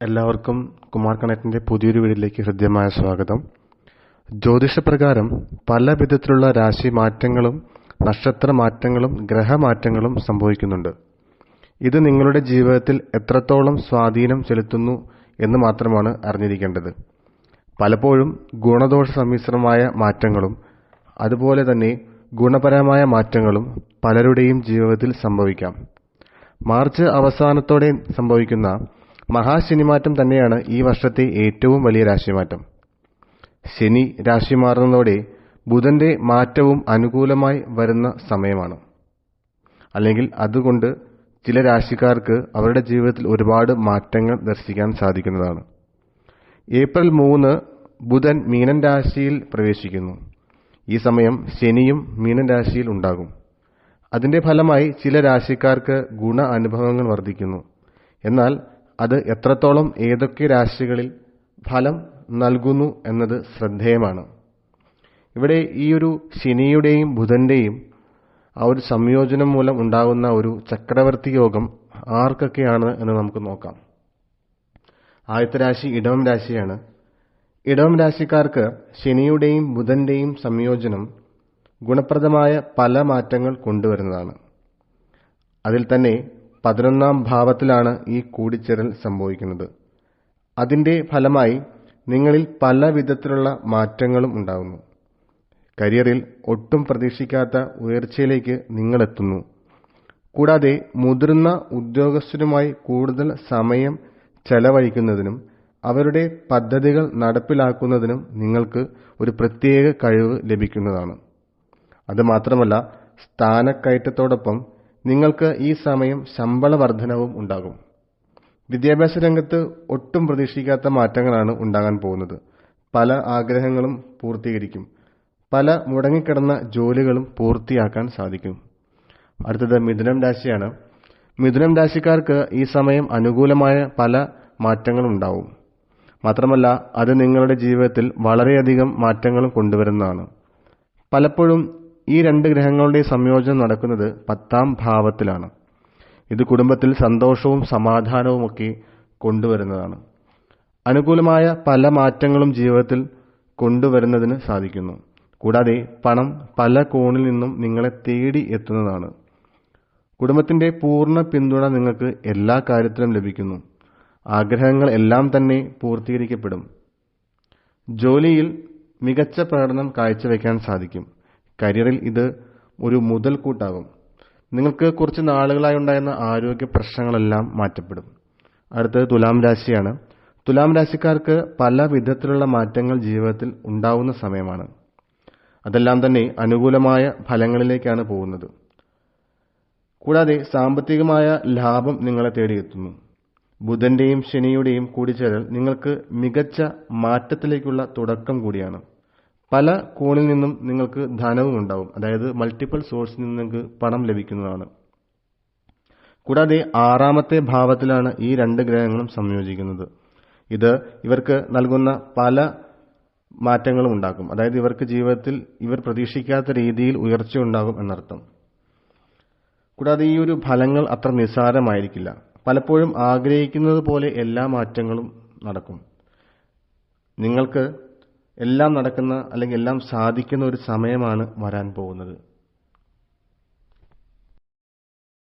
എല്ലാവർക്കും കുമാർ കണക്റ്റിന്റെ പുതിയൊരു വീഡിയോയിലേക്ക് ഹൃദ്യമായ സ്വാഗതം. ജ്യോതിഷപ്രകാരം പല വിധത്തിലുള്ള രാശി മാറ്റങ്ങളും നക്ഷത്ര മാറ്റങ്ങളും ഗ്രഹമാറ്റങ്ങളും സംഭവിക്കുന്നുണ്ട്. ഇത് നിങ്ങളുടെ ജീവിതത്തിൽ എത്രത്തോളം സ്വാധീനം ചെലുത്തുന്നു എന്ന് മാത്രമാണ് അറിഞ്ഞിരിക്കേണ്ടത്. പലപ്പോഴും ഗുണദോഷ സമ്മിശ്രമായ മാറ്റങ്ങളും അതുപോലെ തന്നെ ഗുണപരമായ മാറ്റങ്ങളും പലരുടെയും ജീവിതത്തിൽ സംഭവിക്കാം. മാർച്ച് അവസാനത്തോടെ സംഭവിക്കുന്ന മഹാശനിമാറ്റം തന്നെയാണ് ഈ വർഷത്തെ ഏറ്റവും വലിയ രാശിമാറ്റം. ശനി രാശി മാറുന്നതോടെ ബുധന്റെ മാറ്റവും അനുകൂലമായി വരുന്ന സമയമാണ്. അല്ലെങ്കിൽ അതുകൊണ്ട് ചില രാശിക്കാർക്ക് അവരുടെ ജീവിതത്തിൽ ഒരുപാട് മാറ്റങ്ങൾ ദർശിക്കാൻ സാധിക്കുന്നതാണ്. ഏപ്രിൽ മൂന്ന് ബുധൻ മീനൻ രാശിയിൽ പ്രവേശിക്കുന്നു. ഈ സമയം ശനിയും മീനൻ രാശിയിൽ ഉണ്ടാകും. അതിന്റെ ഫലമായി ചില രാശിക്കാർക്ക് ഗുണ അനുഭവങ്ങൾ വർദ്ധിക്കുന്നു. എന്നാൽ അത് എത്രത്തോളം ഏതൊക്കെ രാശികളിൽ ഫലം നൽകുന്നു എന്നത് ശ്രദ്ധേയമാണ്. ഇവിടെ ഈ ഒരു ശനിയുടെയും ബുധന്റെയും ആ ഒരു സംയോജനം മൂലം ഉണ്ടാകുന്ന ഒരു ചക്രവർത്തി യോഗം ആർക്കൊക്കെയാണ് എന്ന് നമുക്ക് നോക്കാം. ആദ്യത്തെ രാശി ഇടവം രാശിയാണ്. ഇടവം രാശിക്കാർക്ക് ശനിയുടെയും ബുധന്റെയും സംയോജനം ഗുണപ്രദമായ പല മാറ്റങ്ങൾ കൊണ്ടുവരുന്നതാണ്. അതിൽ തന്നെ പതിനൊന്നാം ഭാവത്തിലാണ് ഈ കൂടിച്ചേരൽ സംഭവിക്കുന്നത്. അതിന്റെ ഫലമായി നിങ്ങളിൽ പല വിധത്തിലുള്ള മാറ്റങ്ങളും ഉണ്ടാകുന്നു കരിയറിൽ ഒട്ടും പ്രതീക്ഷിക്കാത്ത ഉയർച്ചയിലേക്ക് നിങ്ങളെത്തുന്നു കൂടാതെ മുതിർന്ന ഉദ്യോഗസ്ഥരുമായി കൂടുതൽ സമയം ചെലവഴിക്കുന്നതിനും അവരുടെ പദ്ധതികൾ നടപ്പിലാക്കുന്നതിനും നിങ്ങൾക്ക് ഒരു പ്രത്യേക കഴിവ് ലഭിക്കുന്നതാണ്. അതുമാത്രമല്ല സ്ഥാനക്കയറ്റത്തോടൊപ്പം നിങ്ങൾക്ക് ഈ സമയം ശമ്പള വർധനവും ഉണ്ടാകും. വിദ്യാഭ്യാസ രംഗത്ത് ഒട്ടും പ്രതീക്ഷിക്കാത്ത മാറ്റങ്ങളാണ് ഉണ്ടാകാൻ പോകുന്നത്. പല ആഗ്രഹങ്ങളും പൂർത്തീകരിക്കും. പല മുടങ്ങിക്കിടന്ന ജോലികളും പൂർത്തിയാക്കാൻ സാധിക്കും. അടുത്തത് മിഥുനം രാശിയാണ്. മിഥുനം രാശിക്കാർക്ക് ഈ സമയം അനുകൂലമായ പല മാറ്റങ്ങളും ഉണ്ടാവും മാത്രമല്ല അത് നിങ്ങളുടെ ജീവിതത്തിൽ വളരെയധികം മാറ്റങ്ങളും കൊണ്ടുവരുന്നതാണ്. പലപ്പോഴും ഈ രണ്ട് ഗ്രഹങ്ങളുടെ സംയോജനം നടക്കുന്നത് പത്താം ഭാവത്തിലാണ്. ഇത് കുടുംബത്തിൽ സന്തോഷവും സമാധാനവും ഒക്കെ കൊണ്ടുവരുന്നതാണ്. അനുകൂലമായ പല മാറ്റങ്ങളും ജീവിതത്തിൽ കൊണ്ടുവരുന്നതിന് സാധിക്കുന്നു. കൂടാതെ പണം പല കോണിൽ നിന്നും നിങ്ങളെ തേടി എത്തുന്നതാണ്. കുടുംബത്തിന്റെ പൂർണ പിന്തുണ നിങ്ങൾക്ക് എല്ലാ കാര്യത്തിലും ലഭിക്കുന്നു. ആഗ്രഹങ്ങൾ എല്ലാം തന്നെ പൂർത്തീകരിക്കപ്പെടും. ജോലിയിൽ മികച്ച പ്രകടനം കാഴ്ചവെക്കാൻ സാധിക്കും. കരിയറിൽ ഇത് ഒരു മുതൽക്കൂട്ടാകും. നിങ്ങൾക്ക് കുറച്ച് നാളുകളായി ഉണ്ടായിരുന്ന ആരോഗ്യ പ്രശ്നങ്ങളെല്ലാം മാറ്റപ്പെടും. അടുത്തത് തുലാം രാശിയാണ്. തുലാം രാശിക്കാർക്ക് പല വിധത്തിലുള്ള മാറ്റങ്ങൾ ജീവിതത്തിൽ ഉണ്ടാവുന്ന സമയമാണ്. അതെല്ലാം തന്നെ അനുകൂലമായ ഫലങ്ങളിലേക്കാണ് പോകുന്നത്. കൂടാതെ സാമ്പത്തികമായ ലാഭം നിങ്ങളെ തേടിയെത്തുന്നു. ബുധന്റെയും ശനിയുടെയും കൂടിച്ചേരൽ നിങ്ങൾക്ക് മികച്ച മാറ്റത്തിലേക്കുള്ള തുടക്കം കൂടിയാണ്. പല കോണിൽ നിന്നും നിങ്ങൾക്ക് ധനവും ഉണ്ടാവും. അതായത് മൾട്ടിപ്പിൾ സോഴ്സിൽ നിന്ന് നിങ്ങൾക്ക് പണം ലഭിക്കുന്നതാണ്. കൂടാതെ ആറാമത്തെ ഭാവത്തിലാണ് ഈ രണ്ട് ഗ്രഹങ്ങളും സംയോജിക്കുന്നത്. ഇത് ഇവർക്ക് നൽകുന്ന പല മാറ്റങ്ങളും ഉണ്ടാക്കും. അതായത് ഇവർക്ക് ജീവിതത്തിൽ ഇവർ പ്രതീക്ഷിക്കാത്ത രീതിയിൽ ഉയർച്ച ഉണ്ടാകും എന്നർത്ഥം. കൂടാതെ ഈ ഒരു ഫലങ്ങൾ അത്ര നിസ്സാരമായിരിക്കില്ല. പലപ്പോഴും ആഗ്രഹിക്കുന്നത് പോലെ എല്ലാ മാറ്റങ്ങളും നടക്കും. നിങ്ങൾക്ക് എല്ലാം നടക്കുന്ന അല്ലെങ്കിൽ എല്ലാം സാധിക്കുന്ന ഒരു സമയമാണ് വരാൻ പോകുന്നത്.